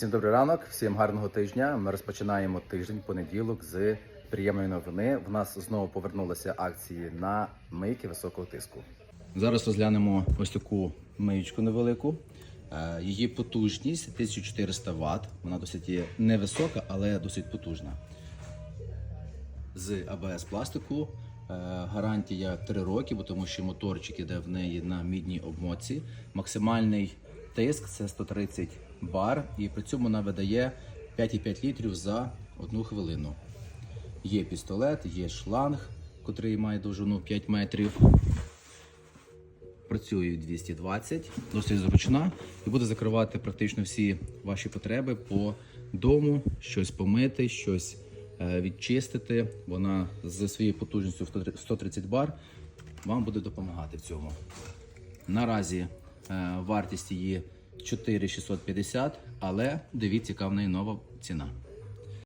Всім добрий ранок, всім гарного тижня. Ми розпочинаємо тиждень понеділок з приємної новини. В нас знову повернулися акції на мийки високого тиску. Зараз розглянемо ось таку миючку невелику. Е, Її потужність 1400 Вт. Вона досить невисока, але досить потужна. З АБС пластику. Е, Гарантія 3 роки, бо тому що моторчик іде в неї на мідній обмотці. Максимальний тиск це 130 бар, і при цьому вона видає 5,5 літрів за одну хвилину. Є пістолет, є шланг, котрий має довжину 5 метрів. Працює 220, досить зручна і буде закривати практично всі ваші потреби по дому, щось помити, щось е, відчистити. Вона зі своєю потужністю в 130 бар вам буде допомагати в цьому. Наразі е, вартість її 4650, але дивіться, яка в неї нова ціна.